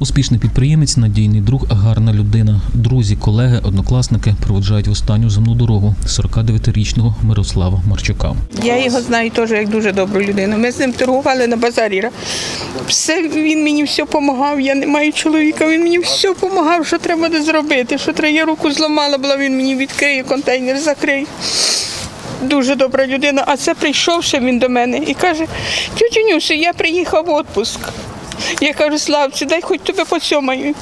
Успішний підприємець, надійний друг, гарна людина. Друзі, колеги, однокласники проводжають в останню земну дорогу 49-річного Мирослава Марчука. Я його знаю теж як дуже добру людину. Ми з ним торгували на базарі. Все, він мені все допомагав. Я не маю чоловіка, він мені все допомагав, що треба зробити. Що треба, я руку зламала була, він мені відкриє, контейнер закриє. Дуже добра людина. А це прийшовши він до мене і каже: тютю Нюсю, я приїхав в відпуск. Я кажу, Славці, дай хоч тебе поцьомаю.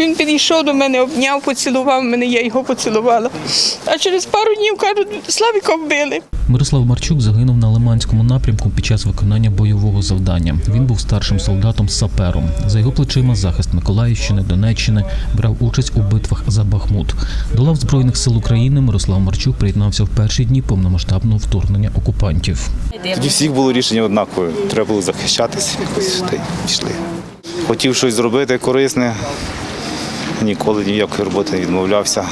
Він підійшов до мене, обняв, поцілував мене, я його поцілувала. А через пару днів кажуть, Славіка вбили. Мирослав Марчук загинув на Лиманському напрямку під час виконання бойового завдання. Він був старшим солдатом сапером. За його плечима захист Миколаївщини, Донеччини брав участь у битвах за Бахмут. До збройних сил України Мирослав Марчук приєднався в перші дні повномасштабного вторгнення окупантів. Тоді всіх було рішення однакове. Треба було захищатися, якось та й пішли. Хотів щось зробити корисне, ніколи ніякої роботи не відмовлявся.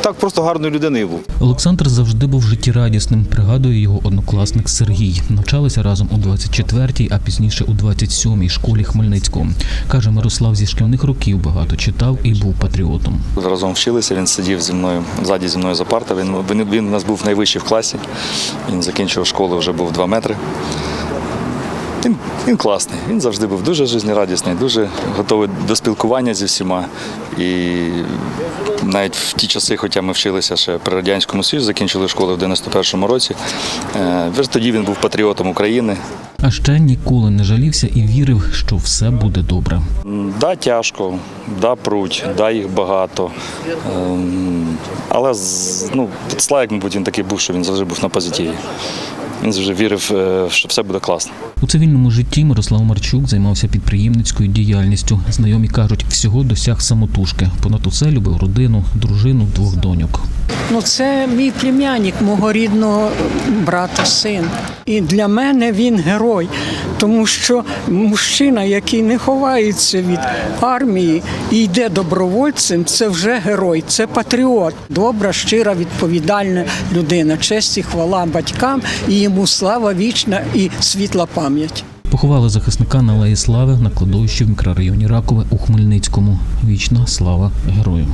Так просто гарною людиною був. Олександр завжди був життєрадісним. Пригадує його однокласник Сергій. Навчалися разом у 24-й, а пізніше у 27-й школі Хмельницького. Каже, Мирослав зі шкільних років багато читав і був патріотом. Разом вчилися, він сидів зі мною ззаді зі мною за парта. Він, він, він у нас був найвищий в класі. Він закінчив школу, вже був 2 метри. Він, він класний, він завжди був дуже жизнерадісний, дуже готовий до спілкування зі всіма. І навіть в ті часи, хоча ми вчилися ще при Радянському Союзі, закінчили школу в 91-му році. е, вже тоді він був патріотом України. А ще ніколи не жалівся і вірив, що все буде добре. Да, тяжко, да, пруть, да, їх багато. Ем, Але ну, Славік, мабуть, він такий був, що він завжди був на позитиві. Він завжди вірив, е, що все буде класно. У цивільному житті Мирослав Марчук займався підприємницькою діяльністю. Знайомі кажуть, всього досяг самотужки. Понад усе любив родину, дружину, двох доньок. Ну, це мій племянник, мого рідного брата, син. І для мене він герой, тому що мужчина, який не ховається від армії і йде добровольцем, це вже герой, це патріот, добра, щира, відповідальна людина. Честь і хвала батькам і йому слава вічна і світла пам'ять. Поховали захисника на Алеї Слави на кладовищі в мікрорайоні Ракове у Хмельницькому. Вічна слава герою.